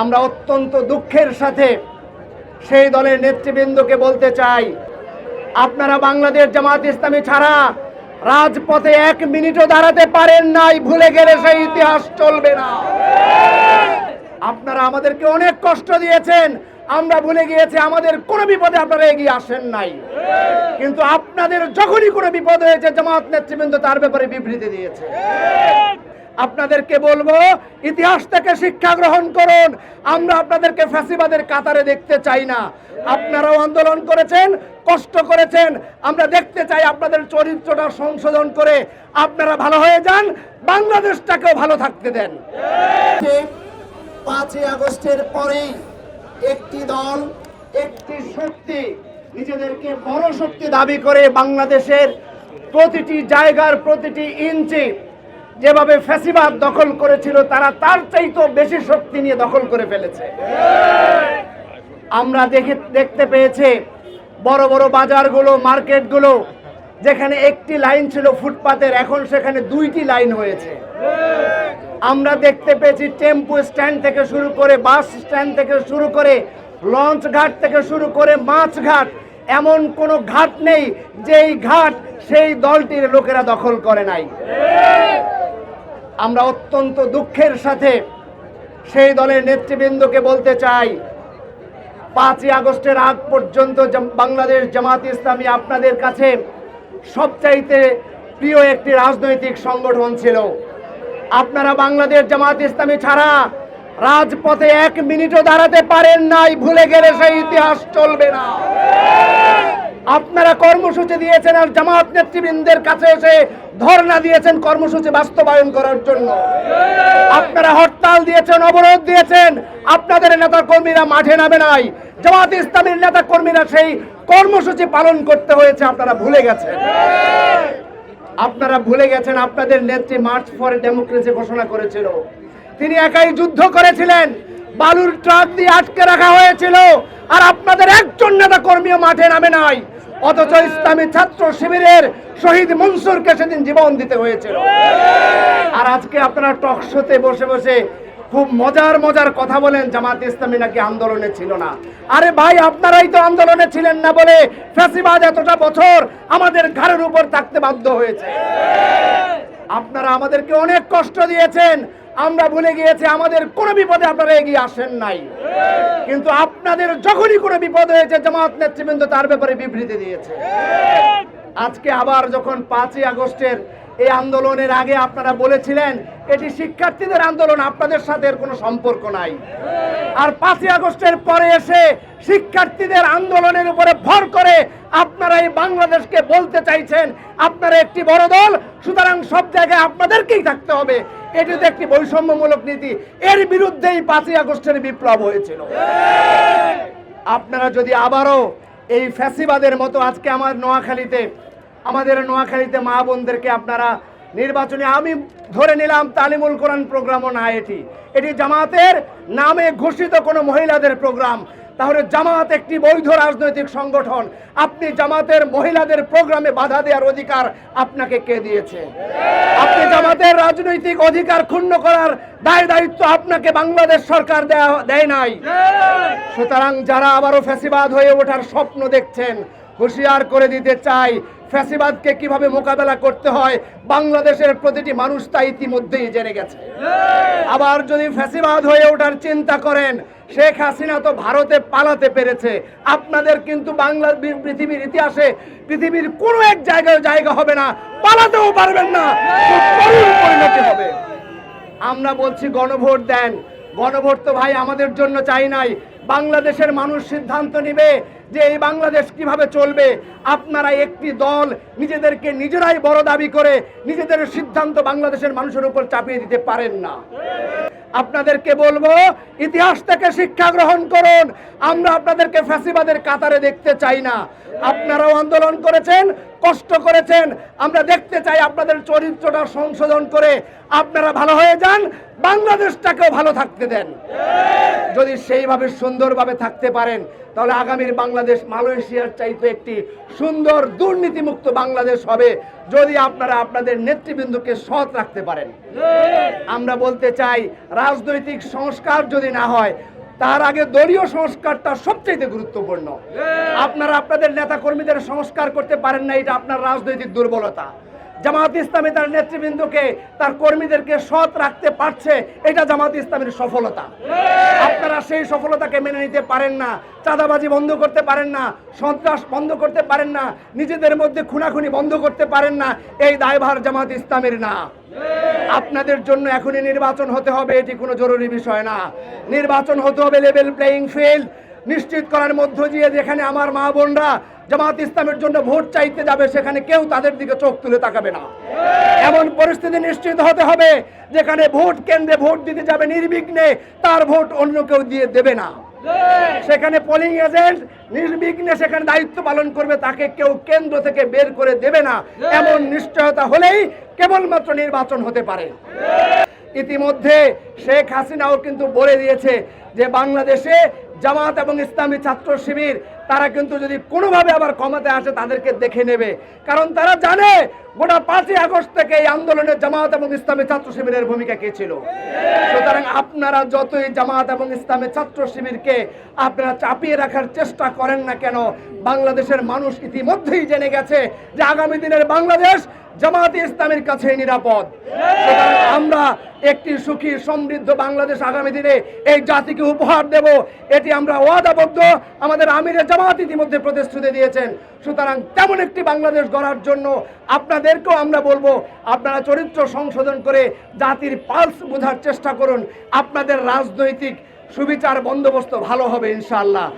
আমরা অত্যন্ত দুঃখের সাথে সেই দলের নেতৃবৃন্দকে বলতে চাই, আপনারা বাংলাদেশ জামাত ইসলামী ছাড়া রাজপথে এক মিনিটও দাঁড়াতে পারেন নাই, ভুলে গেলে সেই ইতিহাস চলবে না। আপনারা আমাদেরকে অনেক কষ্ট দিয়েছেন, আমরা ভুলে গিয়েছি, আমাদের কোনো বিপদে আপনারা এগিয়ে আসেন নাই। কিন্তু আপনাদের যখনই কোনো বিপদ হয়েছে, জামাত নেতৃবৃন্দ তার ব্যাপারে বিবৃতি দিয়েছে। আপনাদেরকে বলব, ইতিহাস থেকে শিক্ষা গ্রহণ করুন। আমরা আপনাদেরকে ফ্যাসিবাদের কাতারে দেখতে চাই না। আপনারাও আন্দোলন করেছেন, কষ্ট করেছেন। আমরা দেখতে চাই আপনাদের চরিত্রটা সংশোধন করে আপনারা ভালো হয়ে যান, বাংলাদেশটাকেও ভালো থাকতে দেন। পাঁচই আগস্টের পরেই একটি দল, একটি শক্তি, নিজেদেরকে বড় শক্তি দাবি করে বাংলাদেশের প্রতিটি জায়গার প্রতিটি ইঞ্চি যেভাবে ফ্যাসিবাদ দখল করেছিল, তারা তার চাইতেও বেশি শক্তি নিয়ে দখল করে ফেলেছে। আমরা দেখে, দেখতে পেয়েছে, বড় বড় বাজারগুলো, মার্কেটগুলো, যেখানে একটি লাইন ছিল ফুটপাতের, এখন সেখানে দুইটি লাইন হয়েছে। আমরা দেখতে পেয়েছি, টেম্পো স্ট্যান্ড থেকে শুরু করে বাস স্ট্যান্ড থেকে শুরু করে লঞ্চ ঘাট থেকে শুরু করে মাছ ঘাট, এমন কোনো ঘাট নেই, যেই ঘাট সেই দলটির লোকেরা দখল করে নাই। আমরা অত্যন্ত দুঃখের সাথে সেই দলের নেতৃবৃন্দকে বলতে চাই, পাঁচই আগস্টের আগ পর্যন্ত বাংলাদেশ জামাত ইসলামী আপনাদের কাছে সবচাইতে প্রিয় একটি রাজনৈতিক সংগঠন ছিল। আপনারা বাংলাদেশ জামাত ইসলামী ছাড়া রাজপথে এক মিনিটও দাঁড়াতে পারেন নাই, ভুলে গেলে সেই ইতিহাস চলবে না। আপনারা কর্মসূচি দিয়েছেন আর জামাত নেতৃবৃন্দের কাছে এসে ধর্ণা দিয়েছেন কর্মসূচি বাস্তবায়ন করার জন্য। আপনারা হরতাল দিয়েছেন, অবরোধ দিয়েছেন, আপনাদের নেতা কর্মীরা মাঠে নামে নাই। জামাত ইসলামের নেতা কর্মীরা সেই কর্মসূচি পালন করতে হয়েছে, আপনারা ভুলে গেছেন। আপনারা ভুলে গেছেন, আপনাদের নেত্রী মার্চ ফর ডেমোক্রেসি ঘোষণা করেছিল। তিনি একাই যুদ্ধ করেছিলেন, বালুর ট্রাক দিয়ে আটকে রাখা হয়েছিল, আর আপনাদের একজন নেতা কর্মীও মাঠে নামে নাই। অথচ ইসলামী ছাত্র শিবিরের শহীদ মনসুরকে সেদিন জীবন দিতে হয়েছিল। আর আজকে আপনারা টকশোতে বসে বসে খুব মজার মজার কথা বলেন জামাত ইসলামী নাকি আন্দোলনে ছিল না। আরে ভাই আপনারাই তো আন্দোলনে ছিলেন না বলে ফ্যাসিবাদ এতটা বছর আমাদের ঘরের উপর থাকতে বাধ্য হয়েছে। আপনারা আমাদেরকে অনেক কষ্ট দিয়েছেন আমরা ভুলে গিয়েছি, আমাদের কোনো বিপদে আপনারা এগিয়ে আসেন নাই। কিন্তু আপনাদের যখনই কোনো বিপদ হয়েছে, জামাত নেতৃবৃন্দ তার ব্যাপারে বিবৃতি দিয়েছে। আজকে আবার যখন পাঁচই আগস্টের এই আন্দোলনের আগে আপনারা বলেছিলেন, এটি শিক্ষার্থীদের আন্দোলন, আপনাদের সাথে কোনো সম্পর্ক নাই। আর পাঁচই আগস্টের পরে এসে শিক্ষার্থীদের আন্দোলনের উপরে ভর করে আপনারা এই বাংলাদেশকে বলতে চাইছেন, আপনারা একটি বড় দল, সুতরাং সব জায়গায় আপনাদেরকেই থাকতে হবে। এটি তো একটি বৈষম্যমূলক নীতি। এর বিরুদ্ধেই পাঁচই আগস্টের বিপ্লব হয়েছিল। আপনারা যদি আবারও এই ফ্যাসিবাদের মতো আজকে আমার নোয়াখালীতে, আমাদের নোয়াখালীতে মা বোনদেরকে আপনারা নির্বাচনে আমি ধরে নিলাম তালিমুল কোরআন প্রোগ্রামও না এটি। এটি জামাতের নামে ঘোষিত কোনো মহিলাদের প্রোগ্রাম। তাহলে জামাত একটি বৈধ রাজনৈতিক সংগঠন। আপনি জামাতের মহিলাদের প্রোগ্রামে বাধা দেওয়ার অধিকার আপনাকে কে দিয়েছে? আপনি জামাতের রাজনৈতিক অধিকার ক্ষুণ্ণ করার দায় দায়িত্ব আপনাকে বাংলাদেশ সরকার দেয়া- নাই। সুতরাং যারা আবারও ফ্যাসিবাদ হয়ে ওঠার স্বপ্ন দেখছেন, হুঁশিয়ার করে দিতে চাই ফ্যাসিবাদকে কীভাবে মোকাবেলা করতে হয় বাংলাদেশের প্রতিটি মানুষ তা ইতিমধ্যেই জেনে গেছে। আবার যদি ফ্যাসিবাদ হয়ে ওঠার চিন্তা করেন শেখ হাসিনা তো ভারতে পালাতে পেরেছে। আপনাদের কিন্তু বাংলা পৃথিবীর ইতিহাসে পৃথিবীর কোনো এক জায়গায় জায়গা হবে না পালাতেও পারবেন না পরিণতি হবে। আমরা বলছি গণভোট দেন। গণভোট তো ভাই আমাদের জন্য চাই নাই। বাংলাদেশের মানুষ সিদ্ধান্ত নেবে যে এই বাংলাদেশ কীভাবে চলবে, আপনারা একটি দল নিজেদেরকে নিজেরাই বড় দাবি করে নিজেদের সিদ্ধান্ত বাংলাদেশের মানুষের উপর চাপিয়ে দিতে পারেন না। আপনাদেরকে বলব, ইতিহাস থেকে শিক্ষা গ্রহণ করুন। আমরা আপনাদেরকে ফ্যাসিবাদের কাতারে দেখতে চাই না। আপনারাও আন্দোলন করেছেন, কষ্ট করেছেন। আমরা দেখতে চাই আপনাদের চরিত্রটা সংশোধন করে আপনারা ভালো হয়ে যান, বাংলাদেশটাকেও ভালো থাকতে দেন। যদি সেইভাবে সুন্দরভাবে থাকতে পারেন, তাহলে আগামীর বাংলাদেশ মালয়েশিয়ার চাইতে একটি সুন্দর দুর্নীতিমুক্ত বাংলাদেশ হবে যদি আপনারা আপনাদের নেতৃবৃন্দকে সৎ রাখতে পারেন। আমরা বলতে চাই, রাজনৈতিক সংস্কার যদি না হয়, তার আগে দলীয় সংস্কারটা সবচেয়ে গুরুত্বপূর্ণ। আপনারা আপনাদের নেতা কর্মীদের সংস্কার করতে পারেন না, এটা আপনার রাজনৈতিক দুর্বলতা। জামাত ইসলামী তার নেতৃবৃন্দকে, তার কর্মীদেরকে সৎ রাখতে পারছে, এটা জামাত ইসলামের সফলতা। আপনারা সেই সফলতাকে মেনে নিতে পারেন না, চাঁদাবাজি বন্ধ করতে পারেন না, সন্ত্রাস বন্ধ করতে পারেন না, নিজেদের মধ্যে খুনাখুনি বন্ধ করতে পারেন না, এই দায়ভার জামাত ইসলামের না। আপনাদের জন্য এখনই নির্বাচন হতে হবে, এটি কোনো জরুরি বিষয় না। নির্বাচন হতে হবে লেভেল প্লেয়িং ফিল্ড নিশ্চিত করার মধ্য দিয়ে যেখানে আমার মা বোনরা জামাত ইসলামের জন্য ভোট চাইতে যাবে, সেখানে কেউ তাদের দিকে চোখ তুলে তাকাবে না। এমন পরিস্থিতি নিশ্চিত হতে হবে, যেখানে ভোট কেন্দ্রে ভোট দিতে যাবে নির্বিঘ্নে, তার ভোট অন্য কেউ দিয়ে দেবে না। সেখানে পোলিং এজেন্ট নির্বিঘ্নে সেখানে দায়িত্ব পালন করবে, তাকে কেউ কেন্দ্র থেকে বের করে দেবে না। এমন নিশ্চয়তা হলেই কেবলমাত্র নির্বাচন হতে পারে। ইতিমধ্যে শেখ হাসিনাও কিন্তু বলে দিয়েছে যে বাংলাদেশে জামাত এবং ইসলামী ছাত্র শিবির, তারা কিন্তু যদি কোনোভাবে আবার ক্ষমতায় আসে, তাদেরকে দেখে নেবে। কারণ তারা জানে গোটা পাঁচই আগস্ট থেকে এই আন্দোলনে জামাত এবং ইসলামী ছাত্র শিবিরের ভূমিকা কে ছিল। সুতরাং আপনারা যতই জামাত এবং ইসলামী ছাত্র শিবিরকে আপনারা চাপিয়ে রাখার চেষ্টা করেন না কেন, বাংলাদেশের মানুষ ইতিমধ্যেই জেনে গেছে যে আগামী দিনের বাংলাদেশ জামাতে ইসলামের কাছে নিরাপদ। আমরা একটি সুখী, সমৃদ্ধ বাংলাদেশ আগামী দিনে এই জাতিকে উপহার দেব। এটি আমরা ওয়াদাবদ্ধ আমাদের আমিরে জামাত ইতিমধ্যে প্রতিশ্রুতি দিয়েছেন। সুতরাং তেমন একটি বাংলাদেশ গড়ার জন্য আপনাদেরকেও আমরা বলব, আপনারা চরিত্র সংশোধন করে জাতির পালস বোঝার চেষ্টা করুন। আপনাদের রাজনৈতিক সুবিচার বন্দোবস্ত ভালো হবে ইনশাল্লাহ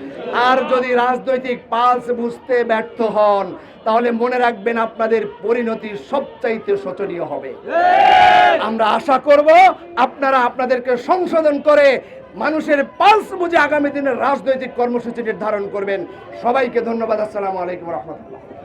আর যদি রাজনৈতিক পালস বুঝতে ব্যর্থ হন তাহলে মনে রাখবেন আপনাদের পরিণতি সবচাইতে শোচনীয় হবে। আমরা আশা করব আপনারা আপনাদেরকে সংশোধন করে মানুষের পালস বুঝে আগামী দিনের রাজনৈতিক কর্মসূচি নির্ধারণ করবেন। সবাইকে ধন্যবাদ। আসসালামু আলাইকুম রহমতুল্লাহ।